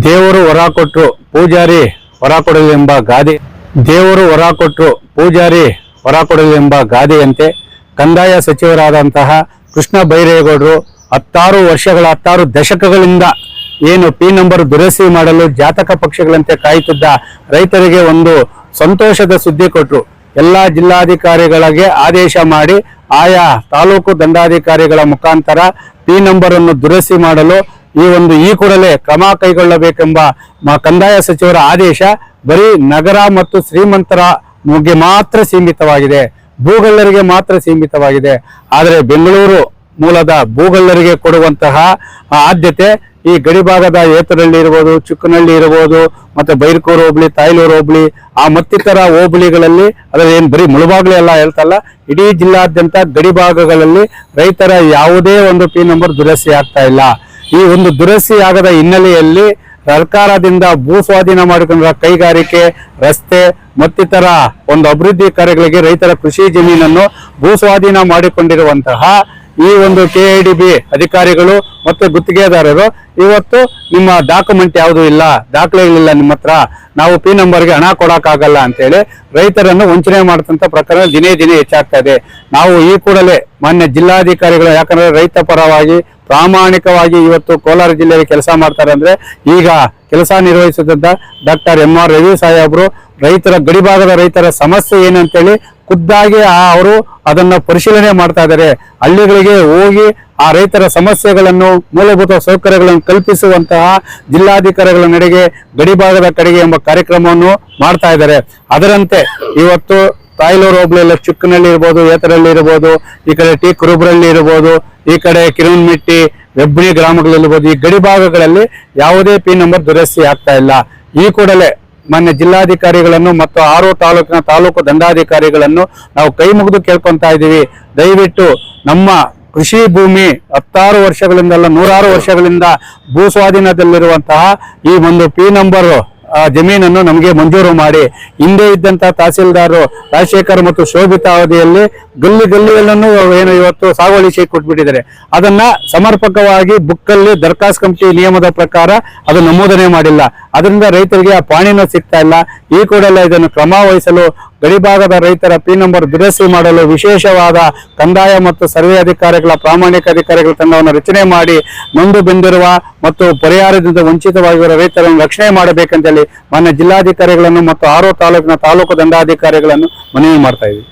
ದೇವರು ಹೊರ ಕೊಟ್ರು ಪೂಜಾರಿ ಹೊರ ಎಂಬ ಗಾದೆ, ದೇವರು ಹೊರ ಕೊಟ್ರು ಪೂಜಾರಿ ಹೊರ ಎಂಬ ಗಾದೆಯಂತೆ ಕಂದಾಯ ಸಚಿವರಾದಂತಹ ಕೃಷ್ಣ ಬೈರೇಗೌಡರು ಹತ್ತಾರು ವರ್ಷಗಳ, ಹತ್ತಾರು ದಶಕಗಳಿಂದ ಏನು ಪಿ ನಂಬರ್ ದುರಸ್ತಿ ಮಾಡಲು ಜಾತಕ ಪಕ್ಷಗಳಂತೆ ಕಾಯುತ್ತಿದ್ದ ರೈತರಿಗೆ ಒಂದು ಸಂತೋಷದ ಸುದ್ದಿ ಕೊಟ್ಟರು ಎಲ್ಲ ಜಿಲ್ಲಾಧಿಕಾರಿಗಳಿಗೆ ಆದೇಶ ಮಾಡಿ ಆಯಾ ತಾಲೂಕು ದಂಡಾಧಿಕಾರಿಗಳ ಮುಖಾಂತರ ಪಿ ನಂಬರನ್ನು ದುರಸ್ತಿ ಮಾಡಲು ಈ ಒಂದು ಈ ಕೂಡಲೇ ಕ್ರಮ ಕೈಗೊಳ್ಳಬೇಕೆಂಬ ಕಂದಾಯ ಸಚಿವರ ಆದೇಶ ಬರೀ ನಗರ ಮತ್ತು ಶ್ರೀಮಂತರ ಮುಗ್ಗೆ ಮಾತ್ರ ಸೀಮಿತವಾಗಿದೆ. ಭೂಗಳ್ಳರಿಗೆ ಮಾತ್ರ ಸೀಮಿತವಾಗಿದೆ. ಆದರೆ ಬೆಂಗಳೂರು ಮೂಲದ ಭೂಗಳ್ಳರಿಗೆ ಕೊಡುವಂತಹ ಆದ್ಯತೆ ಈ ಗಡಿಭಾಗದ ಏತರಳ್ಳಿ ಇರ್ಬೋದು ಚಿಕ್ಕನಹಳ್ಳಿ ಇರ್ಬೋದು, ಮತ್ತೆ ಬೈರ್ಕೂರು ಹೋಬಳಿ, ತಾಯ್ಲೂರು ಹೋಬಳಿ, ಆ ಮತ್ತಿತರ ಹೋಬಳಿಗಳಲ್ಲಿ ಅದರ ಏನ್ ಬರೀ ಮುಳುಬಾಗ್ಲು ಎಲ್ಲ ಹೇಳ್ತಲ್ಲ, ಇಡೀ ಜಿಲ್ಲಾದ್ಯಂತ ಗಡಿಭಾಗಗಳಲ್ಲಿ ರೈತರ ಯಾವುದೇ ಒಂದು ಪಿ ನಂಬರ್ ದುರಸ್ತಿ ಆಗ್ತಾ ಇಲ್ಲ. ಈ ಒಂದು ದುರಸ್ತಿ ಆಗದ ಹಿನ್ನೆಲೆಯಲ್ಲಿ ಸರ್ಕಾರದಿಂದ ಭೂ ಸ್ವಾಧೀನ ಮಾಡಿಕೊಂಡ ಕೈಗಾರಿಕೆ, ರಸ್ತೆ ಮತ್ತಿತರ ಒಂದು ಅಭಿವೃದ್ಧಿ ಕಾರ್ಯಗಳಿಗೆ ರೈತರ ಕೃಷಿ ಜಮೀನನ್ನು ಭೂ ಸ್ವಾಧೀನ ಮಾಡಿಕೊಂಡಿರುವಂತಹ ಈ ಒಂದು ಕೆ ಅಧಿಕಾರಿಗಳು ಮತ್ತು ಗುತ್ತಿಗೆದಾರರು, ಇವತ್ತು ನಿಮ್ಮ ಡಾಕ್ಯುಮೆಂಟ್ ಯಾವುದೂ ಇಲ್ಲ, ದಾಖಲೆಗಳಿಲ್ಲ ನಿಮ್ಮ ಹತ್ರ. ನಾವು ಪಿ ನಂಬರ್ಗೆ ಹಣ ಕೊಡೋಕ್ಕಾಗಲ್ಲ ಅಂತೇಳಿ ರೈತರನ್ನು ವಂಚನೆ ಮಾಡತಂತ ಪ್ರಕರಣ ದಿನೇ ದಿನೇ ಹೆಚ್ಚಾಗ್ತಾ ಇದೆ. ನಾವು ಈ ಕೂಡಲೇ ಮಾನ್ಯ ಜಿಲ್ಲಾಧಿಕಾರಿಗಳು, ಯಾಕಂದ್ರೆ ರೈತ ಪರವಾಗಿ, ಪ್ರಾಮಾಣಿಕವಾಗಿ ಇವತ್ತು ಕೋಲಾರ ಜಿಲ್ಲೆಯಲ್ಲಿ ಕೆಲಸ ಮಾಡ್ತಾರೆ ಅಂದ್ರೆ ಈಗ ಕೆಲಸ ನಿರ್ವಹಿಸುತ್ತಿದ್ದ ಡಾಕ್ಟರ್ ಎಂ ಆರ್ ರವಿ ಸಾಹೇಬ್ರು, ರೈತರ ಗಡಿಭಾಗದ ರೈತರ ಸಮಸ್ಯೆ ಏನಂತೇಳಿ ಖುದ್ದಾಗಿ ಆ ಅವರು ಅದನ್ನ ಪರಿಶೀಲನೆ ಮಾಡ್ತಾ ಇದ್ದಾರೆ. ಹಳ್ಳಿಗಳಿಗೆ ಹೋಗಿ ಆ ರೈತರ ಸಮಸ್ಯೆಗಳನ್ನು, ಮೂಲಭೂತ ಸೌಕರ್ಯಗಳನ್ನು ಕಲ್ಪಿಸುವಂತಹ ಜಿಲ್ಲಾಧಿಕಾರಿಗಳ ನಡೆಗೆ ಗಡಿಭಾಗದ ಕಡೆಗೆ ಎಂಬ ಕಾರ್ಯಕ್ರಮವನ್ನು ಮಾಡ್ತಾ ಇದ್ದಾರೆ. ಅದರಂತೆ ಇವತ್ತು ತಾಯ್ಲೂರು ಹೋಬಳಿಯಲ್ಲಿ ಚಿಕ್ಕನಲ್ಲಿ ಇರ್ಬೋದು ಏತರಲ್ಲಿ ಇರ್ಬೋದು, ಈ ಕಡೆ ಟಿ ಕುರುಬ್ರಲ್ಲಿ ಇರ್ಬೋದು, ಈ ಕಡೆ ಕಿರುನ್ಮಿಟ್ಟಿ ಹೆಬ್ಬಳಿ ಗ್ರಾಮಗಳಲ್ಲಿರ್ಬೋದು ಈ ಗಡಿ ಭಾಗಗಳಲ್ಲಿ ಯಾವುದೇ ಪಿನ್ ನಂಬರ್ ದುರಸ್ತಿ ಆಗ್ತಾ ಇಲ್ಲ. ಈ ಕೂಡಲೇ ಮಾನ್ಯ ಜಿಲ್ಲಾಧಿಕಾರಿಗಳನ್ನು ಮತ್ತು ಆರು ತಾಲೂಕಿನ ತಾಲೂಕು ದಂಡಾಧಿಕಾರಿಗಳನ್ನು ನಾವು ಕೈ ಮುಗಿದು ಕೇಳ್ಕೊಂತಾ ಇದ್ದೀವಿ. ದಯವಿಟ್ಟು ನಮ್ಮ ಕೃಷಿ ಭೂಮಿ ಹತ್ತಾರು ವರ್ಷಗಳಿಂದಲ್ಲ ನೂರಾರು ವರ್ಷಗಳಿಂದ ಭೂ ಸ್ವಾಧೀನದಲ್ಲಿರುವಂತಹ ಈ ಒಂದು ಪಿ ನಂಬರ್ ಜಮೀನನ್ನು ನಮಗೆ ಮಂಜೂರು ಮಾಡಿ. ಹಿಂದೆ ಇದ್ದಂತಹ ತಹಸೀಲ್ದಾರ್ ರಾಜಶೇಖರ್ ಮತ್ತು ಶೋಭಿತಾ ಅವಧಿಯಲ್ಲಿ ಗಲ್ಲಿ ಗಲ್ಲಿಗಳನ್ನು ಏನು ಇವತ್ತು ಸಾಗುವಳಿ ಶೇಕ್ ಕೊಟ್ಬಿಟ್ಟಿದ್ದಾರೆ ಅದನ್ನ ಸಮರ್ಪಕವಾಗಿ ಬುಕ್ಕಲ್ಲಿ ದರ್ಖಾಸ್ ಕಮಿಟಿ ನಿಯಮದ ಪ್ರಕಾರ ಅದು ನಮೂದನೆ ಮಾಡಿಲ್ಲ. ಅದರಿಂದ ರೈತರಿಗೆ ಆ ಪಾಣಿನೂ ಸಿಗ್ತಾ ಇಲ್ಲ. ಈ ಕೂಡಲೇ ಇದನ್ನು ಕ್ರಮ ವಹಿಸಲು ಗಡಿಭಾಗದ ರೈತರ ಪಿ ನಂಬರ್ ದುರಸ್ತಿ ಮಾಡಲು ವಿಶೇಷವಾದ ಕಂದಾಯ ಮತ್ತು ಸರ್ವೆ ಅಧಿಕಾರಿಗಳ, ಪ್ರಾಮಾಣಿಕ ಅಧಿಕಾರಿಗಳ ತಂಡವನ್ನು ರಚನೆ ಮಾಡಿ ನೊಂದು ಬಂದಿರುವ ಮತ್ತು ಪರಿಹಾರದಿಂದ ವಂಚಿತವಾಗಿರುವ ರೈತರನ್ನು ರಕ್ಷಣೆ ಮಾಡಬೇಕಂತೇಳಿ ಮಾನ್ಯ ಜಿಲ್ಲಾಧಿಕಾರಿಗಳನ್ನು ಮತ್ತು ಆರೋ ತಾಲೂಕಿನ ತಾಲೂಕು ದಂಡಾಧಿಕಾರಿಗಳನ್ನು ಮನವಿ ಮಾಡ್ತಾ ಇದ್ದೀವಿ.